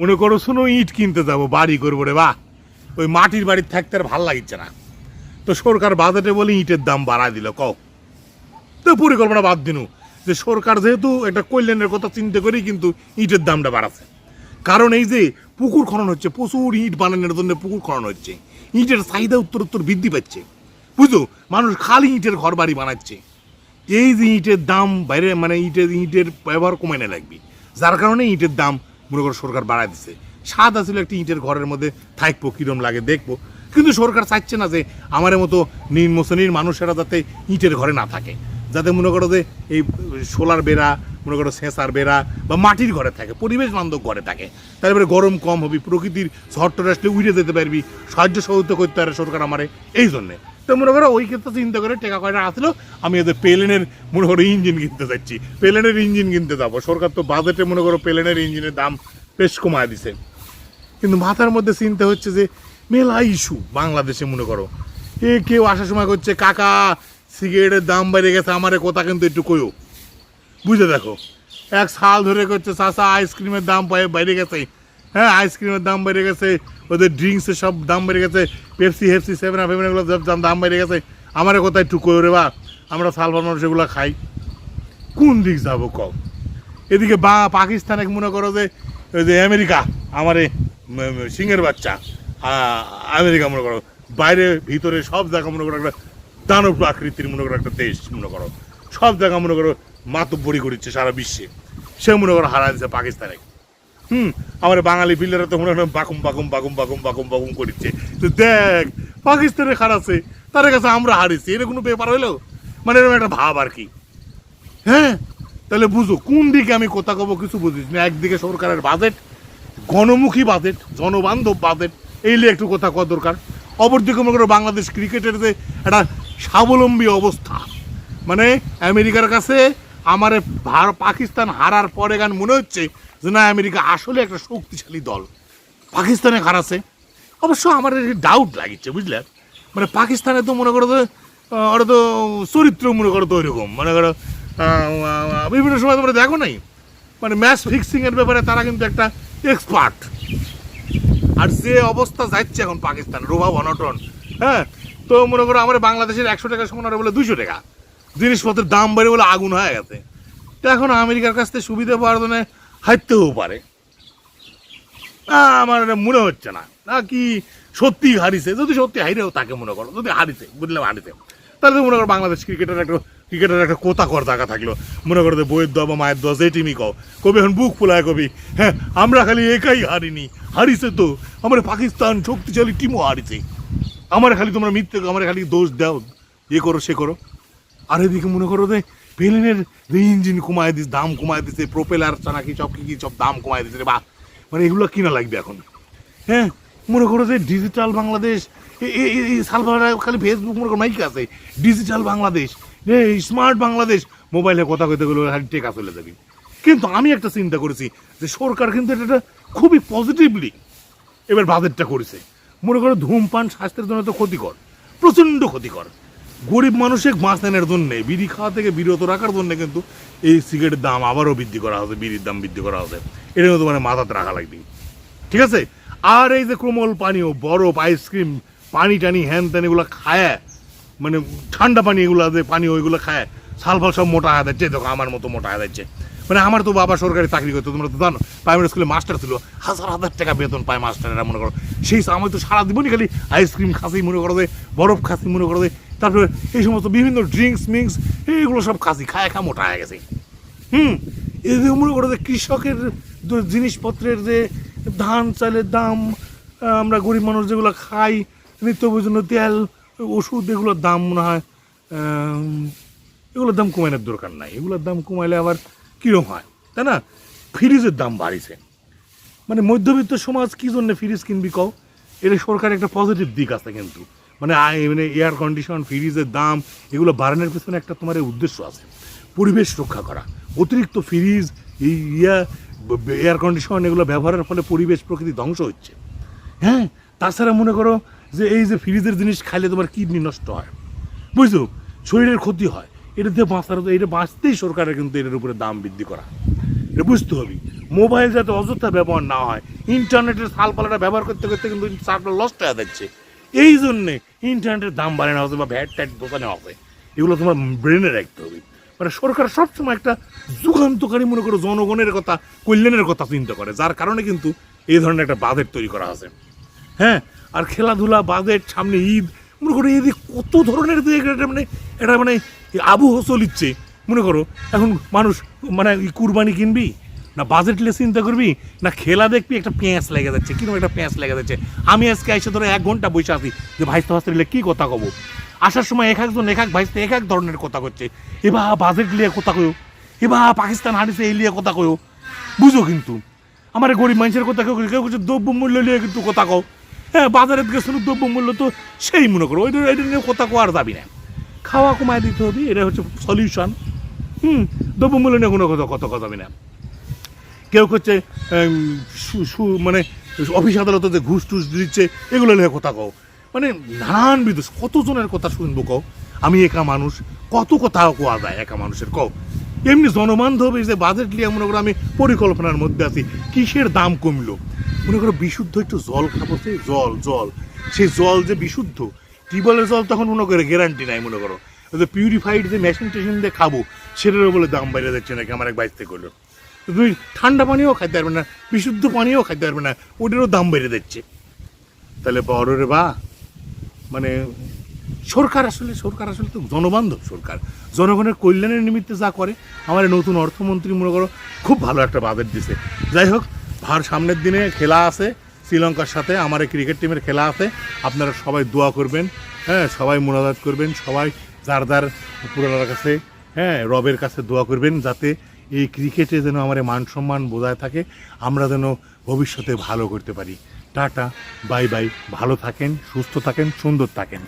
মনে করো, শুনো, ইট কিনতে যাব, বাড়ি করব রে বা ওই মাটির বাড়ির থাকতে আর ভালো লাগিচ্ছে না। তো সরকার বাজেটে বলে ইটের দাম বাড়া দিল, কও। তো পরিকল্পনা বাদ দিনু, যে সরকার যেহেতু একটা কল্যাণের কথা চিন্তা করেই কিন্তু ইটের দামটা বাড়াচ্ছে। কারণ এই যে পুকুর খনন হচ্ছে, প্রচুর ইট বানানোর জন্য পুকুর খনন হচ্ছে, ইটের চাহিদা উত্তর উত্তর বৃদ্ধি পাচ্ছে। বুঝলো মানুষ খালি ইটের ঘর বাড়ি বানাচ্ছে। এই যে ইটের দাম বাইরে মানে ইটের ইটের ব্যবহার কমানো লাগবে। যার কারণে ইটের দাম মনে করো সরকার বাড়ায় দিচ্ছে স্বাদ আসলে একটা ইটের ঘরের মধ্যে থাকব, কিরম লাগে দেখব। কিন্তু সরকার চাইছে না যে আমার মতো নিম্ন শ্রেণির মানুষেরা যাতে ইটের ঘরে না থাকে। যাতে মনে করো যে এই সোলার বেড়া, মনে করো সেঁসার বেড়া বা মাটির ঘরে থাকে, পরিবেশ বান্ধব ঘরে থাকে। তারপরে গরম কম হবে, প্রকৃতির ঝড় আসলে উড়ে যেতে পারবি। সাহায্য সহযোগিতা করতে পারে সরকার আমারে, এই জন্যে। তো মনে করো, ওই ক্ষেত্রে চিন্তা করে টেকা কয়টা আসলো, আমি এদের প্লেনের মনে করো ইঞ্জিন কিনতে যাচ্ছি। প্লেনের ইঞ্জিন কিনতে যাব। সরকার তো বাজেটে মনে করো প্লেনের ইঞ্জিনের দাম বেশ কমায় দিছে। কিন্তু মাথার মধ্যে চিন্তা হচ্ছে যে, মেলা ইস্যু বাংলাদেশে মনে করো। এ কেউ আসার সময় করছে, কাকা, সিগারেটের দাম বেড়ে গেছে, আমারে কথা কিন্তু একটু কইও। বুঝে দেখো। এক সাল ধরে করছে চাষা আইসক্রিমের দাম পায়ে- বেড়ে গেছে। হ্যাঁ আইসক্রিমের দাম বেড়ে গেছে, ওদের ড্রিঙ্কসের সব দাম বেড়ে গেছে পেপসি হেপসি সেভেন আপ এগুলো সব দাম- বেড়ে গেছে। আমার কোথায় কইও রে বা আমরা সালভার মানুষ এগুলো খাই। কোন দিক যাব কম এদিকে বা পাকিস্তানে মনে করো যে, ওই যে আমেরিকা, আমারে সিংহের বাচ্চা। আমেরিকা মনে করো, বাইরে, ভিতরে সব জায়গা মনে করো একটা দানব আকৃতির মনে করো একটা দেশ মনে করো। সব জায়গা মনে করো মাতব্বরি করছে সারা বিশ্বে। সে মনে করো হারা দিচ্ছে পাকিস্তানে হুম, আমার বাঙালি পিল্লারা তো মনে হয় বাকুম বাকুম বাকুম বাকুম বাকুম বাকুম করিচ্ছে। তো দেখ পাকিস্তানে হারাছে তার কাছে আমরা হারিয়েছি, এটা কোনো ব্যাপার হইল? মানে এরকম একটা ভাব আর কি। হ্যাঁ তাহলে বুঝো, কোন দিকে আমি কথা কব কিছু বুঝিস না, একদিকে সরকারের বাজেট গণমুখী বাজেট জনবান্ধব বাজেট এই নিয়ে একটু কথা কওয়া দরকার। অপরদিকে মনে করো বাংলাদেশ ক্রিকেটের যে একটা স্বাবলম্বী অবস্থা মানে আমেরিকার কাছে আমার পাকিস্তান হারার পরে গান মনে হচ্ছে যে, না, আমেরিকা আসলে একটা শক্তিশালী দল। পাকিস্তানে হারাছে অবশ্য আমার ডাউট লাগিচ্ছে, বুঝলে? মানে পাকিস্তানে তো মনে করো তো ওরা তো চরিত্র মনে করো তো ওইরকম। মনে করো বিভিন্ন সময় তোমরা দেখো নাই? মানে ম্যাচ ফিক্সিংয়ের ব্যাপারে তারা কিন্তু একটা এক্সপার্ট আর যে অবস্থা যাচ্ছে এখন পাকিস্তান, রোভাব অনটন হ্যাঁ? তো মনে করো আমার বাংলাদেশের একশো টাকা সমান বলে দুশো টাকা। জিনিসপত্রের দাম বেড়ে বলে আগুন হয়ে গেছে। তো এখন আমেরিকার কাছ থেকে সুবিধা পাওয়ার জন্য হাইতেও পারে। আমার মনে হচ্ছে না। না কি সত্যি হারিছে? যদি সত্যি হারিয়েও তাকে মনে করো। যদি হারিছে, বুঝলাম হারিছে। তাহলে তো মনে করো বাংলাদেশ ক্রিকেটের একটা ক্রিকেটের একটা কোথা কর জায়গা থাকল। মনে করো বইয়ের দোয়া বা মায়ের দোয়া, যে টিমই কও। কবি এখন বুক ফুলায় কবি। হ্যাঁ আমরা খালি একাই হারিনি। হারিছে তো। আমার পাকিস্তান শক্তিশালী টিমও হারিছে। আমার খালি তোমরা মিথ্যে আমার খালি দোষ দাও। এ করো, সে করো। আর এদিকে মনে করো যে প্লেনের ইঞ্জিন কমায় দিস দাম কমায় দিছে প্রোপেলার নাকি সব কি কি সব দাম কমায় দিছে বা মানে এগুলো কিনা লাগবে এখন? হ্যাঁ? মনে করো যে ডিজিটাল বাংলাদেশ এই সালভার খালি ফেসবুক মনে করো মাইক আছে। ডিজিটাল বাংলাদেশ রে স্মার্ট বাংলাদেশ। মোবাইলে কথা কইতে গেলে খালি টেকা চলে যাবি। কিন্তু আমি একটা চিন্তা করেছি যে সরকার কিন্তু এটা খুবই পজিটিভলি এবার বাজেটটা করেছে। মনে করো ধূমপান, স্বাস্থ্যের জন্য তো ক্ষতিকর, প্রচণ্ড ক্ষতিকর। গরিব মানুষের বাঁচানোর জন্যে, বিড়ি খাওয়া থেকে বিরত রাখার জন্য কিন্তু এই সিগারেটের দাম আবারও বৃদ্ধি করা হবে বিড়ির দাম বৃদ্ধি করা হবে এটা কিন্তু মানে মাথাতে রাখা লাগবে। ঠিক আছে? আর এই যে কোমল পানীয়, বরফ, আইসক্রিম, পানি টানি, হ্যান ত্যান এগুলো খায় মানে ঠান্ডা পানি এগুলো যে পানি ওইগুলো খায় সালফাল সব মোটা হয়ে যাচ্ছে, দেখো আমার মতো মোটা হয়ে যাচ্ছে। মানে আমার তো বাবা সরকারি চাকরি করতো, তোমরা তো জানো প্রাইমারি স্কুলে মাস্টার ছিল, হাজার হাজার টাকা বেতন পায় মাস্টারেরা মনে করো। সেই আমি তো সারা জীবনই খালি আইসক্রিম খাসি, মনে করো যে, বরফ খাসি, মনে করো যে তারপরে এই সমস্ত বিভিন্ন ড্রিঙ্কস মিঙ্কস এইগুলো সব খাসি, খায় খা মোটা হয়ে গেছে। হুম এদের মনে করো যে কৃষকের জিনিসপত্রের যে ধান, চালের দাম আমরা গরিব মানুষ যেগুলো খাই, নিত্য প্রয়োজনীয় তেল, ওষুধ, এগুলোর দাম মনে হয় এগুলোর দাম কমানোর দরকার নাই। এগুলোর দাম কমাইলে আবার কীরকম হয়, তাই না? ফ্রিজের দাম বাড়িছে। মানে মধ্যবিত্ত সমাজ কী জন্য ফ্রিজ কিনবি কও? এটা সরকারের একটা পজিটিভ দিক আছে কিন্তু। মানে মানে এয়ার কন্ডিশন ফ্রিজের দাম, এগুলো বাড়ানোর পেছনে একটা তোমার উদ্দেশ্য আছে। পরিবেশ রক্ষা করা। অতিরিক্ত ফ্রিজ এই ইয়া এয়ার কন্ডিশন এগুলো ব্যবহারের ফলে পরিবেশ প্রকৃতি ধ্বংস হচ্ছে। হ্যাঁ তাছাড়া মনে করো যে এই যে ফ্রিজের জিনিস খাইলে তোমার কিডনি নষ্ট হয়। বুঝছ? শরীরের ক্ষতি হয়। এটা দিয়ে বাঁচার এটা বাঁচতেই সরকারের কিন্তু এটার উপরে দাম বৃদ্ধি করা। এটা বুঝতে হবে। মোবাইল যাতে অযথা ব্যবহার না হয় ইন্টারনেটের সালপালাটা ব্যবহার করতে করতে কিন্তু সালপালা লস্ট হয়ে যাচ্ছে এই জন্যে ইন্টারনেটের দাম বাড়ানো হবে বা ভ্যাট ট্যাট দোকানে হবে। এগুলো তোমার ব্রেনে রাখতে হবে। মানে সরকার সবসময় একটা যুগান্তকারী মনে করো জনগণের কথা, কল্যাণের কথা চিন্তা করে, যার কারণে কিন্তু এই ধরনের একটা বাজেট তৈরি করা আছে। হ্যাঁ আর খেলাধুলা, বাজেট, সামনে ঈদ, মনে করো এদিকে কত ধরনের মানে এটা মানে আবহ চলিচ্ছে মনে করো, এখন মানুষ মানে কুরবানি কিনবি না বাজেট লে চিন্তা করবি, না খেলা দেখবি, একটা পেঁয়াজ লেগে যাচ্ছে। কীরকম একটা পেঁয়াজ লেগে যাচ্ছে? আমি আজকে এসে ধরো এক ঘণ্টা বসে আছি যে ভাইস্তে ভাস্তে কী কথা কব? আসার সময় এক একজন, এক এক ভাইস্তে এক এক ধরনের কথা করছে। এবার বাজেট লিয়ে কথা কয়ো? এবার পাকিস্তান হারিছে এই লিয়ে কথা কয়ো? বুঝো কিন্তু। আমার গরিব মানুষের কথা কেউ কেউ কিছু দ্রব্য মূল্য নিয়ে কিন্তু কথা কও। হ্যাঁ বাজারে গেছিল দ্রব্য মূল্য তো সেই মনে করো। ওইটা এটা নিয়ে কথা কো আর যাবি না। খাওয়া কমায় দিতে হবে এটা হচ্ছে সলিউশন হুম দ্রব্য মূল্য নিয়ে কোনো কথা কথা কথা যাবি না। কেউ হচ্ছে মানে অফিস আদালতে ঘুষ টুস দিচ্ছে, এগুলো নিয়ে কথা কও। মানে নানান নানানবিধ কতজনের কথা শুনব কও? আমি একা মানুষ, কত কথা কোয়া যায় একা মানুষের, কও? এমনি জনবান্ধব এই যে বাজেট নিয়ে মনে করো আমি পরিকল্পনার মধ্যে আছি, কিসের দাম কমলো? মনে করো বিশুদ্ধ একটু জল খাব, সেই জল জল। সেই জল যে বিশুদ্ধ, টিউবওয়েলের জল তখন মনে করে গ্যারান্টি নাই মনে করো। যে পিউরিফাইড যে মেশিন টেশিন দিয়ে খাব সেটারও বলে দাম বাইরে যাচ্ছে নাকি? আমার এক থেকে করল তুমি ঠান্ডা পানিও খাইতে পারবে না, বিশুদ্ধ পানিও খাইতে পারবে না ওটারও দাম বেড়ে দিচ্ছে। তাহলে বড় রে বা মানে সরকার আসলে সরকার আসলে তো জনবান্ধব সরকার। জনগণের কল্যাণের নিমিত্তে যা করে, আমার নতুন অর্থমন্ত্রী মনে করো খুব ভালো একটা বাজেট দিছে। যাই হোক, ভার সামনের দিনে খেলা আছে, শ্রীলঙ্কার সাথে, আমার এই ক্রিকেট টিমের খেলা আছে, আপনারা সবাই দোয়া করবেন হ্যাঁ সবাই মোনাজাত করবেন, সবাই যার যার পুরানার কাছে হ্যাঁ রবের কাছে দোয়া করবেন, যাতে এই ক্রিকেটে যেন আমার মান সম্মান বজায় থাকে, আমরা যেন ভবিষ্যতে ভালো করতে পারি। টাটা, বাই বাই, ভালো থাকেন, সুস্থ থাকেন, সুন্দর থাকেন।